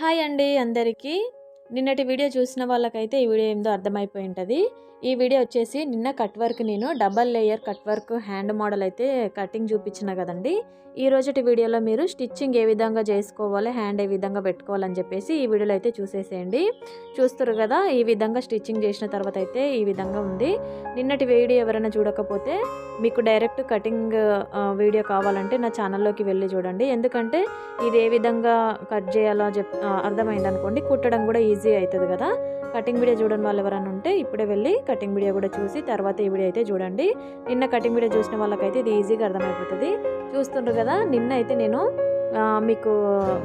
Hi అండి అందరికీ. నిన్నటి వీడియో చూసిన వాళ్ళకైతే ఈ వీడియో ఏందో అర్థమైపోయి ఉంటుంది. ఈ వీడియో వచ్చేసి నిన్న కట్ వర్క్ నేను double layer cut work hand model అయితే కటింగ్ చూపించిన కదండి. ఈ రోజుటి వీడియోలో మీరు స్టిచ్చింగ్ ఏ విధంగా చేసుకోవాలి హ్యాండ్ ఏ విధంగా పెట్టుకోవాలని చెప్పేసి ఈ వీడియోలో అయితే చూసేసేయండి. చూస్తారు కదా ఈ విధంగా స్టిచ్చింగ్ చేసిన తర్వాత అయితే ఈ విధంగా ఉంది. నిన్నటి వీడియో ఎవరైనా చూడకపోతే మీకు డైరెక్ట్ కటింగ్ వీడియో కావాలంటే నా ఛానల్లోకి వెళ్ళి చూడండి. ఎందుకంటే ఇది ఏ విధంగా కట్ చేయాలో చెప్ అర్థమైందనుకోండి. అర్థమైంది అనుకోండి కుట్టడం కూడా ఈజీ ఈజీ అవుతుంది కదా. కటింగ్ వీడియో చూడని వాళ్ళు ఎవరైనా ఉంటే ఇప్పుడే వెళ్ళి కటింగ్ వీడియో కూడా చూసి తర్వాత ఈ వీడియో అయితే చూడండి. నిన్న కటింగ్ వీడియో చూసిన వాళ్ళకైతే ఇది ఈజీగా అర్థమైపోతుంది. చూస్తుండ్రు కదా నిన్న అయితే నేను మీకు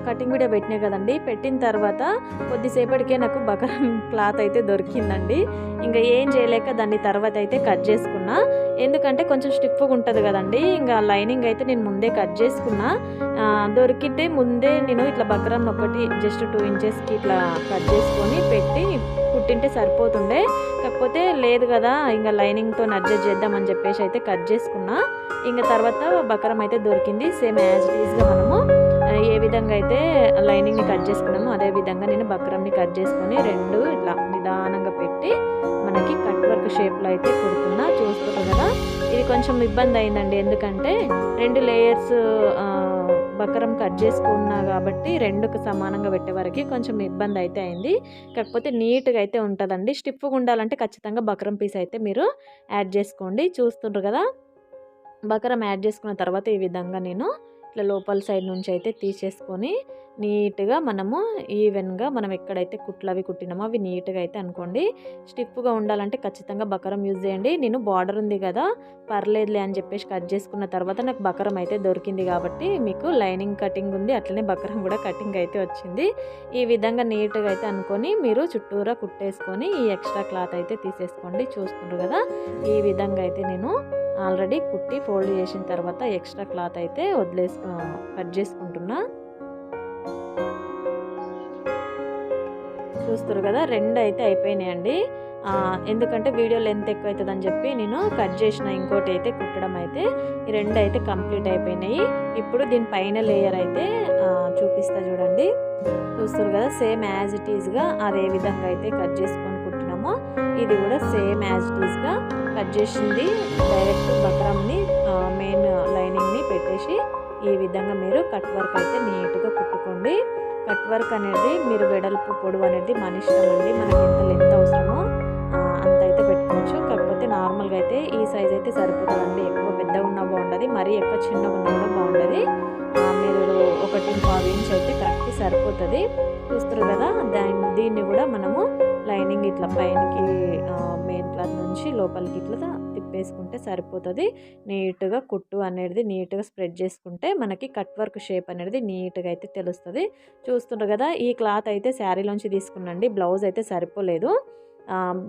కటింగ్ వీడియో పెట్టినా కదండి. పెట్టిన తర్వాత కొద్దిసేపటికే నాకు బకరం క్లాత్ అయితే దొరికిందండి. ఇంకా ఏం చేయలేక దాన్ని తర్వాత అయితే కట్ చేసుకున్నా. ఎందుకంటే కొంచెం స్టిఫ్గా ఉంటుంది కదండి. ఇంకా లైనింగ్ అయితే నేను ముందే కట్ చేసుకున్నా. దొరికితే ముందే నేను ఇట్లా బక్రాన్ ఒకటి జస్ట్ టూ ఇంచెస్కి ఇట్లా కట్ చేసుకొని పెట్టి కుట్టింటే సరిపోతుండే. కాకపోతే లేదు కదా ఇంకా లైనింగ్తో అడ్జస్ట్ చేద్దామని చెప్పేసి అయితే కట్ చేసుకున్నా. ఇంకా తర్వాత బకరం అయితే దొరికింది సేమ్ యాజ్ ఈజ్గా మనము ఏ విధంగా అయితే లైనింగ్ని కట్ చేసుకున్నామో అదే విధంగా నేను బక్రంని కట్ చేసుకొని రెండు ఇట్లా నిదానంగా పెట్టి మనకి కట్ వర్క్ షేప్లో అయితే కుడుతున్నా. చూస్తున్నారు కదా? ఇది కొంచెం ఇబ్బంది అయిందండి. ఎందుకంటే రెండు లేయర్స్ బకరం కట్ చేసుకున్నా కాబట్టి రెండుకు సమానంగా పెట్టే వరకు కొంచెం ఇబ్బంది అయితే అయింది. కాకపోతే నీట్గా అయితే ఉంటుందండి. స్టిఫ్గా ఉండాలంటే ఖచ్చితంగా బకరం పీస్ అయితే మీరు యాడ్ చేసుకోండి. చూస్తుండ్రు కదా? బకరం యాడ్ చేసుకున్న తర్వాత ఈ విధంగా నేను ఇట్లా లోపల సైడ్ నుంచి అయితే తీసేసుకొని నీట్గా మనము ఈవెన్గా మనం ఎక్కడైతే కుట్లు అవి కుట్టినామో అవి నీట్గా అయితే అనుకోండి. స్టిఫ్గా ఉండాలంటే ఖచ్చితంగా బకరం యూజ్ చేయండి. నేను బార్డర్ ఉంది కదా పర్లేదులే అని చెప్పేసి కట్ చేసుకున్న తర్వాత నాకు బకరం అయితే దొరికింది కాబట్టి మీకు లైనింగ్ కటింగ్ ఉంది అట్లనే బకరం కూడా కటింగ్ అయితే వచ్చింది. ఈ విధంగా నీట్గా అయితే అనుకొని మీరు చుట్టూరా కుట్టేసుకొని ఈ ఎక్స్ట్రా క్లాత్ అయితే తీసేసుకోండి. చూస్తున్నారు కదా ఈ విధంగా అయితే నేను ఆల్రెడీ కుట్టి ఫోల్డ్ చేసిన తర్వాత ఎక్స్ట్రా క్లాత్ అయితే వదిలేసుకు కట్ చేసుకుంటున్నా. చూస్తారు కదా రెండు అయితే అయిపోయినాయండి. ఎందుకంటే వీడియో లెంత్ ఎక్కువ అవుతుందని చెప్పి నేను కట్ చేసిన ఇంకోటి అయితే కుట్టడం అయితే ఈ రెండు అయితే కంప్లీట్ అయిపోయినాయి. ఇప్పుడు దీని పైన లేయర్ అయితే చూపిస్తా చూడండి. చూస్తారు కదా సేమ్ యాజ్ ఇట్ ఈస్గా అదే విధంగా అయితే కట్ చేసుకొని కుట్టినామో. ఇది కూడా సేమ్ యాజ్ ఇట్ ఈస్గా కట్ చేసింది డైరెక్ట్ బక్రమ్ని మెయిన్ లైనింగ్ని పెట్టేసి ఈ విధంగా మీరు కట్ వర్క్ అయితే నీట్గా కుట్టుకోండి. కట్ వర్క్ అనేది మీరు వెడల్పు పొడవు అనేది మన ఇష్టం అండి. మనకి ఎంత లెంత్ అవసరమో అంత అయితే పెట్టుకోవచ్చు. కాకపోతే నార్మల్గా అయితే ఈ సైజ్ అయితే సరిపోతుందండి. ఎక్కువ పెద్దగా ఉన్నా బాగుంటుంది మరీ ఎక్కువ చిన్నగా ఉన్నా కూడా బాగుంటుంది మీరు ఒకటి పావు ఇంచ్ అయితే కరెక్ట్ సరిపోతుంది. చూస్తారు కదా దాన్ని దీన్ని కూడా మనము లైనింగ్ ఇట్లా పైనకి మెయిన్ క్లాత్ నుంచి లోపలికి ఇట్లా తిప్పేసుకుంటే సరిపోతుంది. నీట్గా కుట్టు అనేది నీట్గా స్ప్రెడ్ చేసుకుంటే మనకి కట్ వర్క్ షేప్ అనేది నీట్గా అయితే తెలుస్తుంది. చూస్తుండ్రు కదా ఈ క్లాత్ అయితే శారీలోంచి తీసుకున్నండి బ్లౌజ్ అయితే సరిపోలేదు.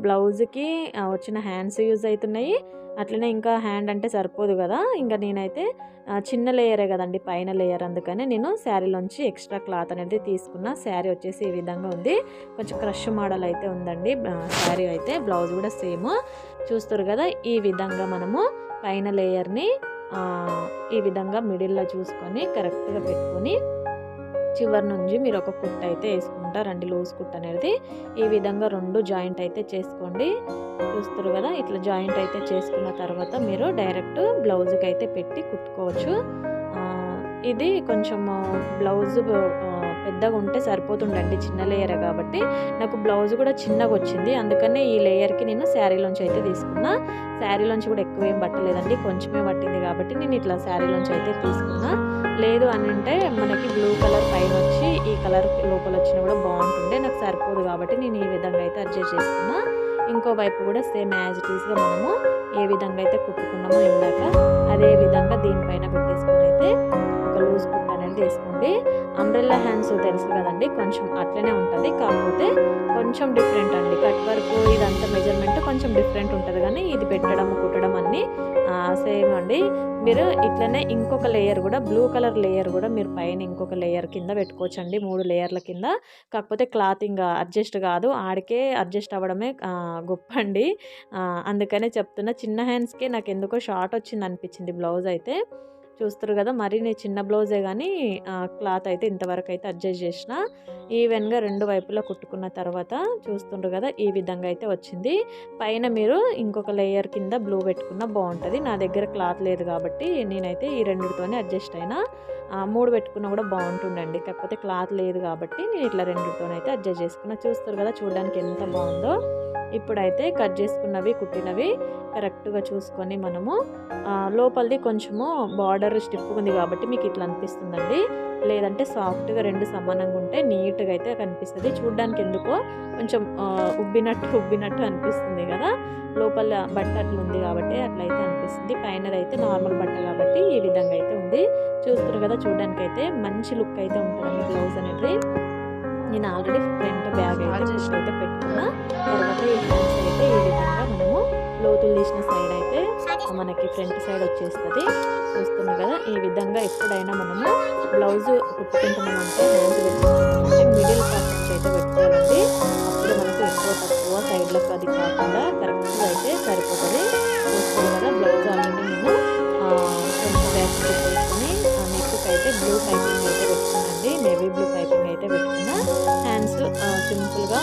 బ్లౌజ్కి వచ్చిన హ్యాండ్స్ యూజ్ అవుతున్నాయి అట్లనే ఇంకా హ్యాండ్ అంటే సరిపోదు కదా. ఇంకా నేనైతే చిన్న లేయరే కదండి పైన లేయర్ అందుకనే నేను శారీలోంచి ఎక్స్ట్రా క్లాత్ అనేది తీసుకున్న. శారీ వచ్చేసి ఈ విధంగా ఉంది. కొంచెం క్రష్ మోడల్ అయితే ఉందండి. శారీ అయితే బ్లౌజ్ కూడా సేమ్. చూస్తారు కదా ఈ విధంగా మనము పైన లేయర్ని ఈ విధంగా మిడిల్లో చూసుకొని కరెక్ట్గా పెట్టుకొని చివరి నుంచి మీరు ఒక కుట్ట అయితే వేసుకుంటారండి లూజ్ కుట్ అనేది ఈ విధంగా రెండు జాయింట్ అయితే చేసుకోండి. చూస్తారు కదా ఇట్లా జాయింట్ అయితే చేసుకున్న తర్వాత మీరు డైరెక్ట్ బ్లౌజ్కి అయితే పెట్టి కుట్టుకోవచ్చు. ఇది కొంచెము బ్లౌజ్ పెద్దగా ఉంటే సరిపోతుండండి చిన్న లేయర్ కాబట్టి. నాకు బ్లౌజ్ కూడా చిన్నగా వచ్చింది. అందుకనే ఈ లేయర్కి నేను శారీలోంచి అయితే తీసుకున్నా. శారీలోంచి కూడా ఎక్కువ ఏం పట్టలేదండి. కొంచెమే పట్టింది కాబట్టి నేను ఇట్లా శారీలోంచి అయితే తీసుకున్నా. లేదు అని అంటే మనకి బ్లూ కలర్ పైన వచ్చి ఈ కలర్ లోపల వచ్చినా కూడా బాగుంటుండే. నాకు సరిపోదు కాబట్టి నేను ఈ విధంగా అయితే అడ్జస్ట్ చేసుకున్నా. ఇంకో వైపు కూడా సేమ్ యాజ్ ఇట్ ఈస్గా మనము ఏ విధంగా అయితే కుట్టుకున్నామో ఇందాక అదే విధంగా దీనిపైన పెట్టేసుకుని అయితే ఒక లూజ్ కుట్ అనేది వేసుకోండి. అంబ్రెల్లా హ్యాండ్స్ తెలుసు కదండి కొంచెం అట్లనే ఉంటుంది. కాకపోతే కొంచెం డిఫరెంట్ అండి. కట్ వర్క్ ఇదంతా మెజర్మెంట్ కొంచెం డిఫరెంట్ ఉంటుంది. కానీ ఇది పెట్టడం కుట్టడం అన్నీ సేమ్ అండి. మీరు ఇట్లనే ఇంకొక లేయర్ కూడా బ్లూ కలర్ లేయర్ కూడా మీరు పైన ఇంకొక లేయర్ కింద పెట్టుకోవచ్చు అండి మూడు లేయర్ల కింద. కాకపోతే క్లాత్ ఇంకా అడ్జస్ట్ కాదు. ఆడికే అడ్జస్ట్ అవ్వడమే గొప్ప అండి అందుకనే చెప్తున్నా చిన్న హ్యాండ్స్కే నాకు ఎందుకో షార్ట్ వచ్చింది అనిపించింది బ్లౌజ్ అయితే. చూస్తారు కదా! మరీ నేను చిన్న బ్లౌజే కానీ క్లాత్ అయితే ఇంతవరకు అయితే అడ్జస్ట్ చేసిన. ఈవెన్గా రెండు వైపులా కుట్టుకున్న తర్వాత చూస్తుండ్రు కదా! ఈ విధంగా అయితే వచ్చింది. పైన మీరు ఇంకొక లేయర్ కింద బ్లూ పెట్టుకున్న బాగుంటుంది నా దగ్గర క్లాత్ లేదు కాబట్టి నేనైతే ఈ రెండుతోనే అడ్జస్ట్ అయినా. మూడు పెట్టుకున్నా కూడా బాగుంటుండండి కాకపోతే క్లాత్ లేదు కాబట్టి నేను ఇట్లా రెండితోనైతే అడ్జస్ట్ చేసుకున్నా. చూస్తారు కదా! చూడడానికి ఎంత బాగుందో ఇప్పుడైతే కట్ చేసుకున్నవి కుట్టినవి కరెక్ట్గా చూసుకొని మనము లోపలిది కొంచెము బార్డర్ స్టిఫ్ ఉంది కాబట్టి మీకు ఇట్లా అనిపిస్తుందండి. లేదంటే సాఫ్ట్గా రెండు సమానంగా ఉంటే నీట్గా అయితే కనిపిస్తుంది. చూడడానికి ఎందుకో కొంచెం ఉబ్బినట్టు ఉబ్బినట్టు అనిపిస్తుంది కదా. లోపల బట్ట అట్లా ఉంది కాబట్టి అట్లయితే అనిపిస్తుంది. పైనదైతే నార్మల్ బట్ట కాబట్టి ఈ విధంగా అయితే ఉంది. చూస్తారు కదా చూడడానికి అయితే మంచి లుక్ అయితే ఉంటుందండి బ్లౌజ్ అనేది. నేను ఆల్రెడీ ఫ్రంట్ అయితే ఫస్ట్ అయితే పెట్టుకున్నా. తర్వాత ఈ హ్యాండ్స్ అయితే ఈ విధంగా మనము లోతులు తీసిన సైడ్ అయితే మనకి ఫ్రంట్ సైడ్ వచ్చేస్తుంది. చూస్తున్నాం కదా ఈ విధంగా ఎప్పుడైనా మనము బ్లౌజ్ కుట్టుకుంటున్నామంటే హ్యాండ్స్ పెట్టుకుంటున్నామంటే సింపుల్గా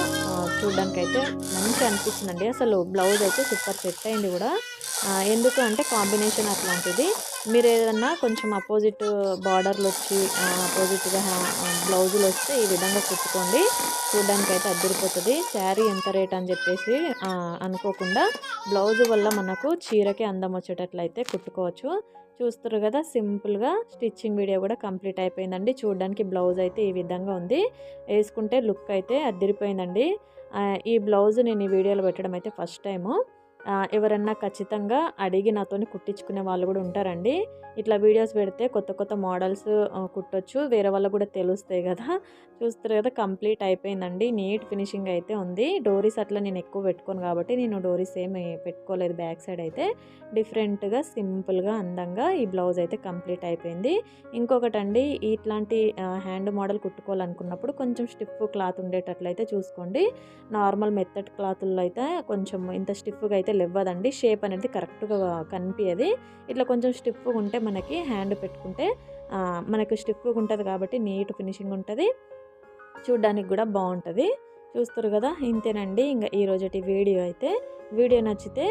చూడడానికి అయితే మంచి అనిపించిందండి అసలు బ్లౌజ్ అయితే సూపర్ సెట్ అయింది కూడా. ఎందుకు అంటే కాంబినేషన్ అట్లాంటిది. మీరు ఏదన్నా కొంచెం అపోజిట్ బార్డర్లు వచ్చి అపోజిట్గా బ్లౌజులు వస్తే ఈ విధంగా కుట్టుకోండి. చూడడానికి అయితే అద్దరిపోతుంది. శారీ ఎంత రేట్ అని చెప్పేసి అనుకోకుండా బ్లౌజ్ వల్ల మనకు చీరకి అందం వచ్చేటట్లయితే కుట్టుకోవచ్చు. చూస్తారు కదా సింపుల్గా స్టిచ్చింగ్ వీడియో కూడా కంప్లీట్ అయిపోయిందండి. చూడడానికి బ్లౌజ్ అయితే ఈ విధంగా ఉంది. వేసుకుంటే లుక్ అయితే అద్దరిపోయిందండి. ఈ బ్లౌజ్ నేను ఈ వీడియోలో పెట్టడం అయితే ఫస్ట్ టైము. ఎవరన్నా ఖచ్చితంగా అడిగి నాతోని కుట్టించుకునే వాళ్ళు కూడా ఉంటారండి. ఇట్లా వీడియోస్ పెడితే కొత్త కొత్త మోడల్స్ కుట్టొచ్చు. వేరే వాళ్ళకు కూడా తెలుస్తాయి కదా. చూస్తారు కదా కంప్లీట్ అయిపోయిందండి. నీట్ ఫినిషింగ్ అయితే ఉంది. డోరీస్ అట్లా నేను ఎక్కువ పెట్టుకోను కాబట్టి నేను డోరీస్ ఏమి పెట్టుకోలేదు బ్యాక్ సైడ్ అయితే. డిఫరెంట్గా సింపుల్గా అందంగా ఈ బ్లౌజ్ అయితే కంప్లీట్ అయిపోయింది. ఇంకొకటి అండి ఇట్లాంటి హ్యాండ్ మోడల్ కుట్టుకోవాలనుకున్నప్పుడు కొంచెం స్టిఫ్ క్లాత్ ఉండేటట్లయితే చూసుకోండి. నార్మల్ మెత్తడ్ క్లాతుల్లో అయితే కొంచెం ఇంత స్టిఫ్గా అయితే లేవ్వదండి. షేప్ అనేది కరెక్ట్గా కనిపించదు ఇట్లా కొంచెం స్టిఫ్గా ఉంటే మనకి హ్యాండ్ పెట్టుకుంటే మనకు స్టిఫ్గా ఉంటుంది కాబట్టి నీట్ ఫినిషింగ్ ఉంటుంది. చూడ్డానికి కూడా బాగుంటుంది. చూస్తారు కదా ఇంతేనండి. ఇంకా ఈ వీడియో అయితే. వీడియో నచ్చితే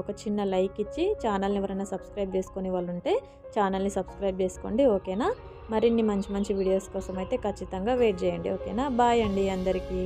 ఒక చిన్న లైక్ ఇచ్చి ఛానల్ని ఎవరైనా సబ్స్క్రైబ్ చేసుకునే వాళ్ళు ఉంటే ఛానల్ని సబ్స్క్రైబ్ చేసుకోండి. ఓకేనా? మరిన్ని మంచి మంచి వీడియోస్ కోసం అయితే ఖచ్చితంగా వెయిట్ చేయండి. ఓకేనా? బాయ్ అండి అందరికీ.